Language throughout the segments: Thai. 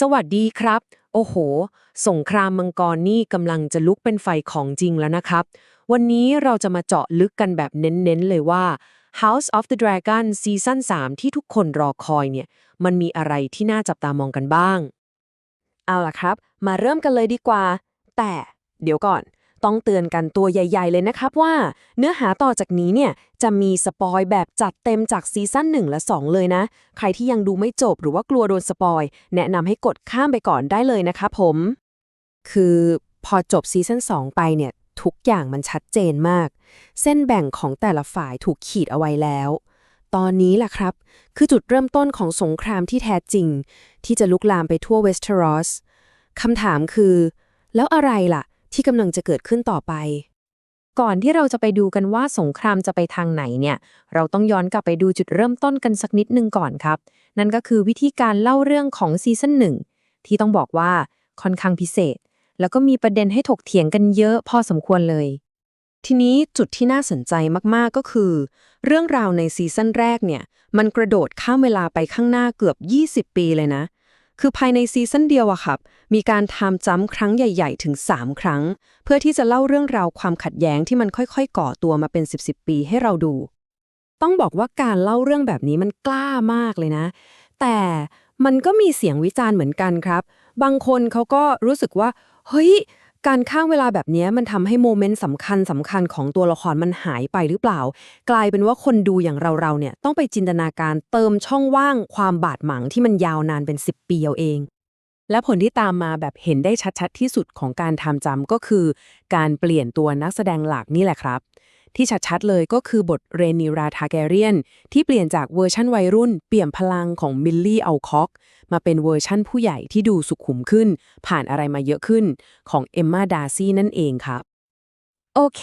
สวัสดีครับ โอ้โห สงครามมังกรนี่กำลังจะลุกเป็นไฟของจริงแล้วนะครับ วันนี้เราจะมาเจาะลึกกันแบบเน้นๆเลยว่า House of the Dragon ซีซั่น3ที่ทุกคนรอคอยเนี่ย มันมีอะไรที่น่าจับตามองกันบ้าง เอาล่ะครับ มาเริ่มกันเลยดีกว่า แต่เดี๋ยวก่อน ต้องเตือนกันตัวใหญ่ๆ เลยนะครับว่า เนื้อหาต่อจากนี้เนี่ยจะมีสปอยแบบจัดเต็มจากซีซั่น1 และ 2 เลยนะ ใครที่ยังดูไม่จบหรือว่ากลัวโดนสปอย แนะนำให้กดข้ามไปก่อนได้เลยนะครับผม คือพอจบซีซั่น2 ไปเนี่ยทุกอย่างมันชัดเจนมาก เส้นแบ่งของแต่ละฝ่ายถูกขีดเอาไว้แล้ว ตอนนี้แหละครับ คือจุดเริ่มต้นของสงครามที่แท้จริง ที่จะลุกลามไปทั่วเวสเทอรอสคำถามคือ แล้วอะไรล่ะ ที่กำลังจะเกิดขึ้นต่อไป ก่อนที่เราจะไปดูกันว่าสงครามจะไปทางไหนเนี่ย เราต้องย้อนกลับไปดูจุดเริ่มต้นกันสักนิดนึงก่อนครับ นั่นก็คือวิธีการเล่าเรื่องของซีซั่นหนึ่งที่ต้องบอกว่าค่อนข้างพิเศษ แล้วก็มีประเด็นให้ถกเถียงกันเยอะพอสมควรเลย ทีนี้จุดที่น่าสนใจมากๆก็คือ เรื่องราวในซีซั่นแรกเนี่ย มันกระโดดข้ามเวลาไปข้างหน้าเกือบ 20 ปีเลยนะ คือภายในซีซั่นเดียวอะครับ มีการทำจ้ำครั้งใหญ่ ๆ ถึง 3 ครั้ง เพื่อที่จะเล่าเรื่องราวความขัดแย้งที่มันค่อยๆ ก่อตัวมาเป็น 10 10ปีให้เราดู ต้องบอกว่าการเล่าเรื่องแบบนี้มันกล้ามากเลยนะ แต่มันก็มีเสียงวิจารณ์เหมือนกันครับ บางคนเขาก็รู้สึกว่า เฮ้ย การข้ามเวลาแบบนี้มันทำให้โมเมนต์สำคัญสำคัญของตัวละครมันหายไปหรือเปล่า กลายเป็นว่าคนดูอย่างเราๆเนี่ยต้องไปจินตนาการเติมช่องว่างความบาดหมางที่มันยาวนานเป็น 10 ปีเอาเอง และผลที่ตามมาแบบเห็นได้ชัดๆที่สุดของการทำจำก็คือ การเปลี่ยนตัวนักแสดงหลักนี่แหละครับ ที่ชัดๆเลยก็คือบทเรนิราทาแกเรียน ที่เปลี่ยนจากเวอร์ชั่นวัยรุ่น เปลี่ยมพลังของมิลลี่เอาคอกมาเป็นเวอร์ชั่นผู้ใหญ่ที่ดูสุขุมขึ้น ผ่านอะไรมาเยอะขึ้นของเอมมาดาซี่นั่นเองครับ โอเค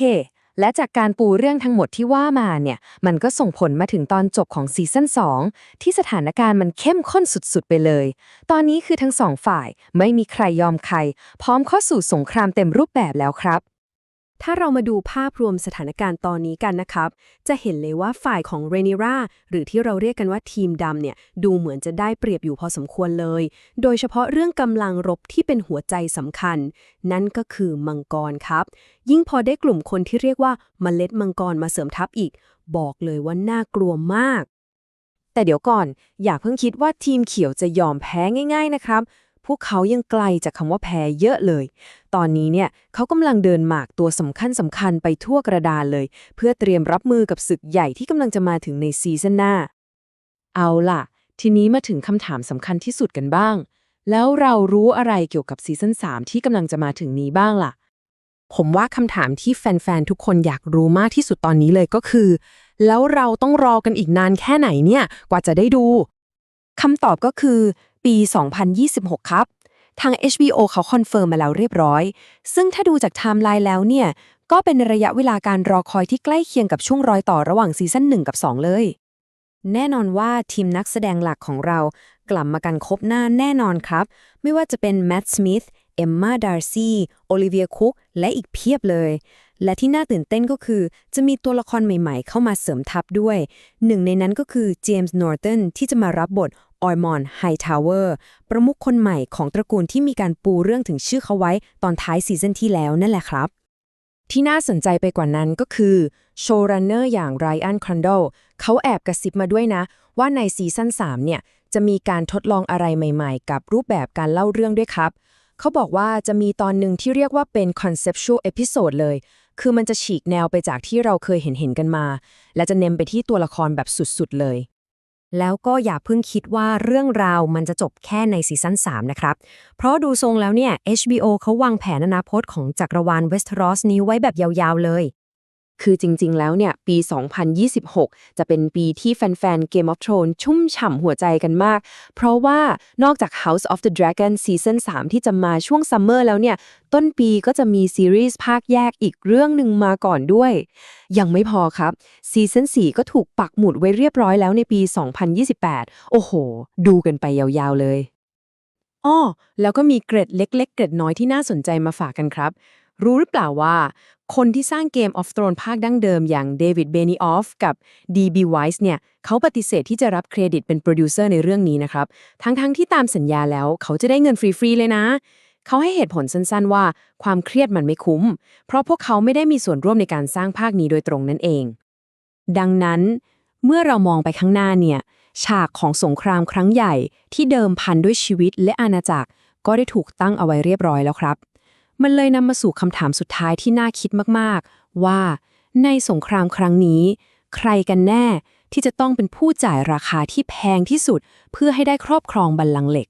และจากการปูเรื่องทั้งหมดที่ว่ามาเนี่ย มันก็ส่งผลมาถึงตอนจบของซีซั่น2 ที่สถานการณ์มันเข้มข้นสุดๆ ไปเลย ตอนนี้คือทั้งสองฝ่ายไม่มีใครยอมใคร พร้อมเข้าสู่สงครามเต็มรูปแบบแล้วครับ ถ้าเรามาดูภาพรวมสถานการณ์ตอนนี้กันนะครับ จะเห็นเลยว่าฝ่ายของเรนิราหรือที่เราเรียกกันว่าทีมดำเนี่ย ดูเหมือนจะได้เปรียบอยู่พอสมควรเลย โดยเฉพาะเรื่องกำลังรบที่เป็นหัวใจสำคัญ นั่นก็คือมังกรครับ ยิ่งพอได้กลุ่มคนที่เรียกว่าเมล็ดมังกรมาเสริมทัพอีก บอกเลยว่าน่ากลัวมาก แต่เดี๋ยวก่อน อย่าเพิ่งคิดว่าทีมเขียวจะยอมแพ้ง่าย ๆนะครับ พวกเขายังไกลจากคำว่าแพ้เยอะเลย ตอนนี้เนี่ยเขากำลังเดินหมากตัวสำคัญสำคัญไปทั่วกระดานเลย เพื่อเตรียมรับมือกับศึกใหญ่ที่กำลังจะมาถึงในซีซั่นหน้า เอาล่ะ ทีนี้มาถึงคำถามสำคัญที่สุดกันบ้าง แล้วเรารู้อะไรเกี่ยวกับซีซั่น3ที่กำลังจะมาถึงนี้บ้างล่ะ ผมว่าคำถามที่แฟนๆทุกคนอยากรู้มากที่สุดตอนนี้เลยก็คือ แล้วเราต้องรอกันอีกนานแค่ไหนเนี่ย กว่าจะได้ดูคำตอบก็คือ ปี 2026 ครับ ทาง HBO เขาคอนเฟิร์มมาแล้วเรียบร้อย ซึ่งถ้าดูจากไทม์ไลน์แล้วเนี่ย ก็เป็นระยะเวลาการรอคอยที่ใกล้เคียงกับช่วงรอยต่อระหว่างซีซั่น1กับ 2 เลย แน่นอนว่าทีมนักแสดงหลักของเรากลับมากันครบหน้าแน่นอนครับ ไม่ว่าจะเป็นแมตต์สมิธเอมมาดาร์ซีโอลิเวียคุกและอีกเพียบเลย และที่น่าตื่นเต้นก็คือ จะมีตัวละครใหม่ๆ เข้ามาเสริมทัพด้วย หนึ่งในนั้นก็คือเจมส์นอร์ตันที่จะมารับบท ออยมอนไฮทาวเวอร์ประมุขคนใหม่ของตระกูลที่มีการปูเรื่องถึงชื่อเขาไว้ตอนท้ายซีซั่นที่แล้วนั่นแหละครับ ที่น่าสนใจไปกว่านั้นก็คือโชว์รันเนอร์อย่างไรอันครันโดเขาแอบกระซิบมาด้วยนะ ว่าในซีซั่น3เนี่ยจะมีการทดลองอะไรใหม่ๆ กับรูปแบบการเล่าเรื่องด้วยครับ เขาบอกว่าจะมีตอนหนึ่งที่เรียกว่าเป็น conceptual episode เลย คือมันจะฉีกแนวไปจากที่เราเคยเห็นเห็นๆกันมา และจะเน้นไปที่ตัวละครแบบสุดๆเลย แล้วก็อย่าเพิ่งคิดว่าเรื่องราวมันจะจบแค่ในซีซั่น3 นะครับ เพราะดูทรงแล้วเนี่ย HBO เขาวางแผนอนาคตของจักรวาล Westeros นี้ไว้แบบยาวๆเลย คือจริง ๆ แล้วเนี่ย ปี 2026 จะเป็นปีที่แฟน ๆ Game of Thrones ชุ่มฉ่ำหัวใจกันมาก เพราะว่านอกจาก House of the Dragon ซีซั่น3ที่จะมาช่วงซัมเมอร์แล้วเนี่ย ต้นปีก็จะมีซีรีส์ภาคแยกอีกเรื่องหนึ่งมาก่อนด้วย ยังไม่พอครับซีซั่น4ก็ถูกปักหมุดไว้เรียบร้อยแล้วในปี 2028 โอ้โห ดูกันไปยาว ๆ เลยอ้อแล้วก็มีเกร็ดเล็ก ๆ เกร็ดน้อยที่น่าสนใจมาฝากกันครับ รู้หรือเปล่าว่า คนที่สร้างเกม of Thrones ภาคดั้งเดิมอย่างเดวิดเบนีออฟกับ D.B. Weiss เนี่ย เขาปฏิเสธที่จะรับเครดิตเป็นโปรดิวเซอร์ในเรื่องนี้นะครับ ทั้งๆทที่ตามสัญญาแล้วเขาจะได้เงินฟรี ๆ เลยนะ เขาให้เหตุผลสั้นๆว่าความเครียดมันไม่คุ้ม เพราะพวกเขาไม่ได้มีส่วนร่วมในการสร้างภาคนี้โดยตรงนั่นเอง ดังนั้น เมื่อเรามองไปข้างหน้าเนี่ยฉากของสงครามครั้งใหญ่ที่เดิมพันด้วยชีวิตและอาณาจักรก็ได้ถูกตั้งเอาไว้เรียบร้อยแล้วครับ มันเลยนำมาสู่คำถามสุดท้ายที่น่าคิดมากๆ ว่า ในสงครามครั้งนี้ ใครกันแน่ที่จะต้องเป็นผู้จ่ายราคาที่แพงที่สุด เพื่อให้ได้ครอบครองบัลลังก์เหล็ก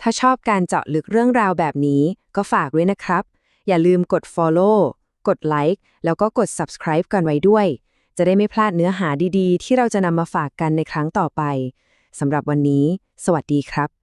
ถ้าชอบการเจาะลึกเรื่องราวแบบนี้ ก็ฝากด้วยนะครับ อย่าลืมกด follow กด like แล้วก็กด subscribe กันไว้ด้วย จะได้ไม่พลาดเนื้อหาดีๆ ที่เราจะนำมาฝากกันในครั้งต่อไปสำหรับวันนี้ สวัสดีครับ